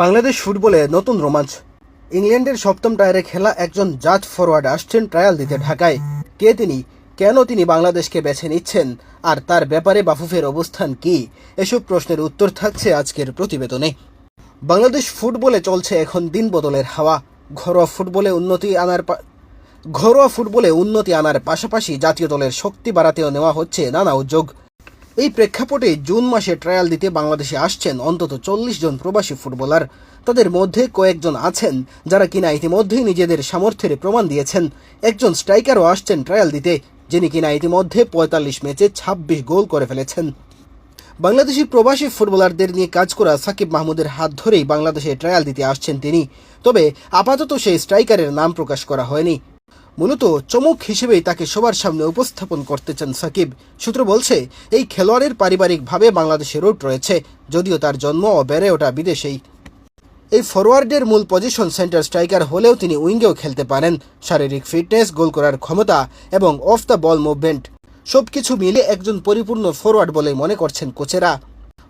বাংলাদেশ ফুটবলে নতুন রোমাঞ্চ। ইংল্যান্ডের সপ্তম টায়ারে খেলা একজন জাজ ফরওয়ার্ড আসছেন ট্রায়াল দিতে ঢাকায়। কে তিনি? কেন তিনি বাংলাদেশকে বেছে নিচ্ছেন? আর তার ব্যাপারে বাফুফের অবস্থান কি? এসব প্রশ্নের উত্তর থাকছে আজকের প্রতিবেদনে। বাংলাদেশ ফুটবলে চলছে এখন দিন বদলের হাওয়া। ঘরোয়া ফুটবলে উন্নতি আনার ঘরোয়া ফুটবলে উন্নতি আনার পাশাপাশি জাতীয় দলের শক্তি বাড়াতেও নেওয়া হচ্ছে নানা উদ্যোগ। এই প্রেক্ষাপটে জুন মাসে ট্রায়াল দিতে বাংলাদেশে আসছেন অন্তত চল্লিশ জন প্রবাসী ফুটবলার। তাদের মধ্যে কয়েকজন আছেন যারা কিনা ইতিমধ্যেই নিজেদের সামর্থ্যের প্রমাণ দিয়েছেন। একজন স্ট্রাইকারও আসছেন ট্রায়াল দিতে, যিনি কিনা ইতিমধ্যে পঁয়তাল্লিশ ম্যাচে ছাব্বিশ গোল করে ফেলেছেন। বাংলাদেশি প্রবাসী ফুটবলারদের নিয়ে কাজ করা সাকিব মাহমুদের হাত ধরেই বাংলাদেশে ট্রায়াল দিতে আসছেন তিনি। তবে আপাতত সেই স্ট্রাইকারের নাম প্রকাশ করা হয়নি। মূলত চমক হিসেবেই তাকে সবার সামনে উপস্থাপন করতে চান সাকিব। সূত্র বলছে, এই খেলোয়াড়ের পারিবারিকভাবে বাংলাদেশে রুট রয়েছে, যদিও তার জন্ম ও বেড়ে ওঠা বিদেশেই। এই ফরওয়ার্ডের মূল পজিশন সেন্টার স্ট্রাইকার হলেও তিনি উইঙ্গেও খেলতে পারেন। শারীরিক ফিটনেস, গোল করার ক্ষমতা এবং অফ দ্য বল মুভমেন্ট সবকিছু মিলে একজন পরিপূর্ণ ফরওয়ার্ড বলে মনে করছেন কোচেরা।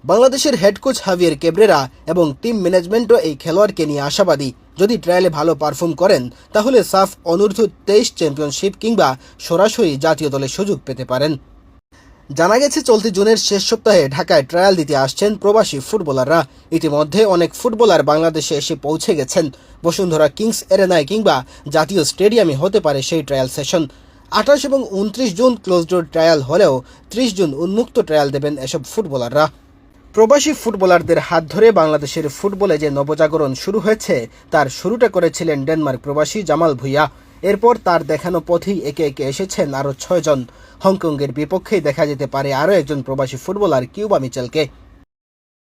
বাংলাদেশের হেড কোচ হাভিয়ার কেবরেরা এবং টিম ম্যানেজমেন্টও এই খেলোয়াড়কে নিয়ে আশাবাদী। যদি ট্রায়ালে ভালো পারফর্ম করেন, তাহলে সাফ অনূর্ধ্ব তেইশ চ্যাম্পিয়নশিপ কিংবা সরাসরি জাতীয় দলে সুযোগ পেতে পারেন। জানা গেছে, চলতি জুনের শেষ সপ্তাহে ঢাকায় ট্রায়াল দিতে আসছেন প্রবাসী ফুটবলাররা। ইতিমধ্যে অনেক ফুটবলার বাংলাদেশে এসে পৌঁছে গেছেন। বসুন্ধরা কিংস এরেনায় কিংবা জাতীয় স্টেডিয়ামে হতে পারে সেই ট্রায়াল সেশন আঠাশ এবং উনত্রিশ জুন ক্লোজ ডোর ট্রায়াল হলেও ত্রিশ জুন উন্মুক্ত ট্রায়াল দেবেন এসব ফুটবলাররা। প্রবাসী ফুটবলারদের হাত ধরে বাংলাদেশের ফুটবলে যে নবজাগরণ শুরু হয়েছে, তার শুরুটা করেছিলেন ডেনমার্ক প্রবাসী জামাল ভুইয়া। এরপর তার দেখানো পথেই একে একে এসেছেন আরও ছয়জন। হংকংয়ের বিপক্ষেই দেখা যেতে পারে আরও একজন প্রবাসী ফুটবলার কিউবা মিচেলকে।